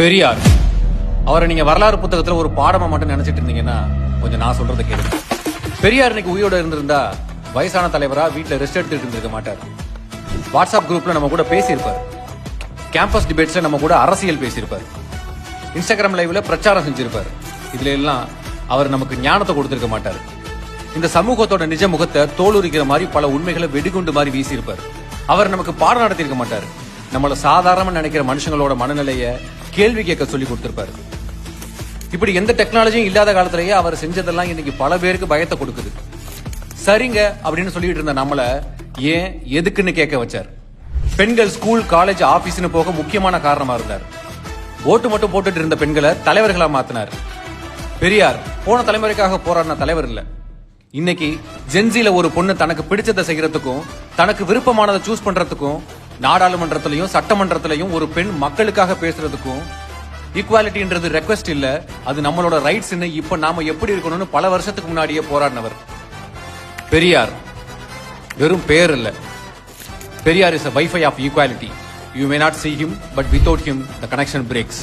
பெரியார் அவரை நீங்க வரலாறு புத்தகத்துல ஒரு பாடமா மட்டும் நினைச்சிட்டு இருந்தீங்கன்னா கொஞ்சம் நான் சொல்றதை கேளுங்க பெரியார் இன்னைக்கு உயிரோட இருந்திருந்தா வயசான தலைவரா வீட்டுல ரெஸ்ட் எடுத்துட்டு இருந்திருக்க மாட்டார். வாட்ஸ்அப் குரூப்ல நம்ம கூட பேசியிருப்பார். கேம்பஸ் டிபேட்ஸ்ல நம்ம கூட அரசியல் பேசியிருப்பார். இன்ஸ்டாகிராம் லைவ்ல பிரச்சாரம் செஞ்சிருப்பார். இதுல எல்லாம் அவர் நமக்கு ஞானத்தை கொடுத்திருக்க மாட்டார். இந்த சமூகத்தோட நிஜ முகத்தை தோலுரிக்கிற மாதிரி பல உண்மைகளை வெடிகுண்டு மாதிரி வீசியிருப்பார். அவர் நமக்கு பாடம் நடத்தியிருக்க மாட்டார். நம்மள சாதாரணமா நினைக்கிற மனுஷங்களோட மனநிலையை கேள்வி கேட்க சொல்லி கொடுத்திருப்பாரு. இப்படி எந்த டெக்னாலஜியும் இல்லாத காலத்திலேயே அவர் செஞ்சதெல்லாம் இன்னைக்கு பல பேருக்கு பயத்தை கொடுக்குது. சரிங்க அப்படின்னு சொல்லிட்டு இருந்த நம்மள ஏன் எதுக்குன்னு கேட்க வச்சார். பெண்கள் ஸ்கூல் காலேஜ் ஆபீஸ்னு போக முக்கியமான காரணமா இருந்தார். ஓட்டு மட்டும் போட்டுட்டு இருந்த பெண்களை தலைவர்களா மாத்தினார். பெரியார் போன தலைமுறைக்காக போராடின தலைவர் இல்ல. இன்னைக்கு ஜென்சில ஒரு பொண்ணு தனக்கு பிடிச்சதை செய்யறதுக்கும் தனக்கு விருப்பமானதை சூஸ் பண்றதுக்கும் நாடாளுமன்றத்திலையும் சட்டமன்றத்திலையும் ஒரு பெண் மக்களுக்காக பேசுறதுக்கும் ஈக்குவாலிட்டின்றது ரெக்வெஸ்ட் இல்ல. அது நம்மளோட ரைட்ஸ் இப்ப நாம எப்படி இருக்கணும்னு பல வருஷத்துக்கு முன்னாடியே போராடினவர். பெரியார். வெறும் பெயர் இல்ல. Periyar is a wifi of equality you may not see him but without him the connection breaks